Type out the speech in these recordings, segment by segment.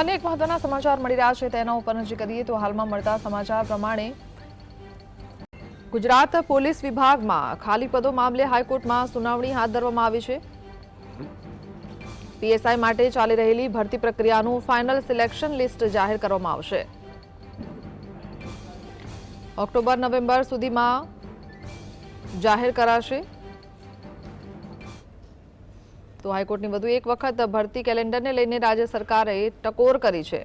અનેક મહત્વના સમાચાર મળી રહ્યા છે. તેના ઉપર નજર કરીએ તો હાલમાં મળતા સમાચાર પ્રમાણે ગુજરાત પોલીસ વિભાગમાં ખાલી પદો મામલે હાઈકોર્ટમાં સુનાવણી હાથ ધરવામાં આવી છે. પીએસઆઈ માટે ચાલી રહેલી ભરતી પ્રક્રિયાનું ફાઇનલ સિલેક્શન લિસ્ટ જાહેર કરવામાં આવશે. ઓક્ટોબર, નવેમ્બર સુધીમાં જાહેર કરાશે. તો હાઈકોર્ટની વધુ એક વખત ભરતી કેલેન્ડરને લઈને રાજ્ય સરકારે ટકોર કરી છે.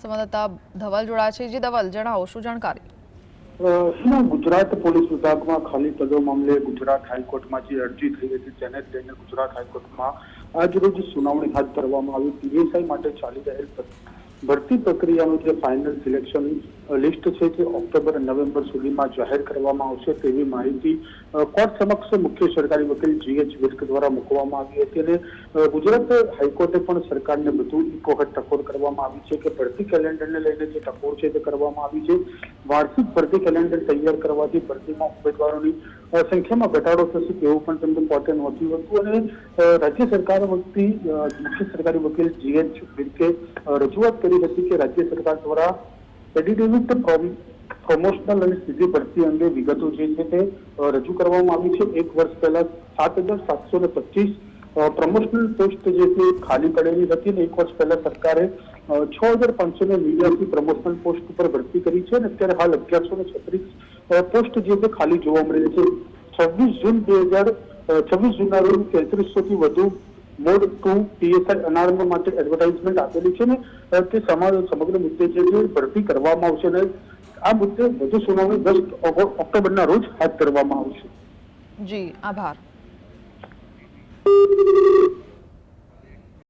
સંવાદદાતા ધવલ જોડા છે. જી ધવલ, જણાવો, શું જાણકારી? ગુજરાત પોલીસ વિભાગમાં ખાલી પદો મામલે ગુજરાત હાઈકોર્ટમાં જે અરજી થઈ હતી તેને જ લઈને ગુજરાત હાઈકોર્ટમાં આજરોજ સુનાવણી હાથ ધરવામાં આવી. પીએસઆઈ માટે ચાલી રહેલ ભરતી પ્રક્રિયાનું જે ફાઇનલ સિલેક્શન લિસ્ટ છે તે ઓક્ટોબર નવેમ્બર સુધીમાં જાહેર કરવામાં આવશે તેવી માહિતી કોર્ટ સમક્ષ મુખ્ય સરકારી વકીલ જીએચ વિર્ક દ્વારા મૂકવામાં આવી હતી અને ગુજરાત હાઈકોર્ટે પણ સરકારને બધું એક વખત ટકોર કરવામાં આવી છે કે ભરતી કેલેન્ડરને લઈને જે ટકોર છે તે કરવામાં આવી છે. વાર્ષિક ભરતી કેલેન્ડર તૈયાર કરવાથી ભરતીમાં ઉમેદવારોની સંખ્યામાં ઘટાડો થશે તેવું પણ તેમને કોર્ટે નોંધ્યું હતું અને રાજ્ય સરકાર વતી મુખ્ય સરકારી વકીલ જીએચ વિર્કે રજૂઆત કરી હતી કે રાજ્ય સરકાર દ્વારા એડિડેવિટ પ્રમોશનલ અને સીધી ભરતી અંગે વિગતો જે છે તે રજૂ કરવામાં આવી છે. એક વર્ષ પહેલા સાત હજાર સાતસો ને પચીસ પ્રમોશનલ પોસ્ટ જે છે ખાલી પડેલી હતી ને એક વર્ષ પહેલા સરકારે છ હજાર પાંચસો ને નેવ્યાસી પ્રમોશનલ પોસ્ટ ઉપર ભરતી કરી છે અને અત્યારે હાલ અગિયારસો ને છત્રીસ પોસ્ટ જે છે ખાલી જોવા મળી છે. છવ્વીસ જૂન બે હજાર છવ્વીસ જૂનના રોજ તેત્રીસો થી વધુ મોડ ટુ પીએસઆઈ અનારંભ માટે એડવર્ટાઇઝમેન્ટ આપેલી છે ને અ, તે સમાજ સમગ્ર મુદ્દે જે છે ભરતી કરવામાં આવશે અને આ મુદ્દે વધુ સુનાવણી દસ ઓગો- ઓક્ટોબરના રોજ હાથ ધરવામાં આવશે. જી આભાર.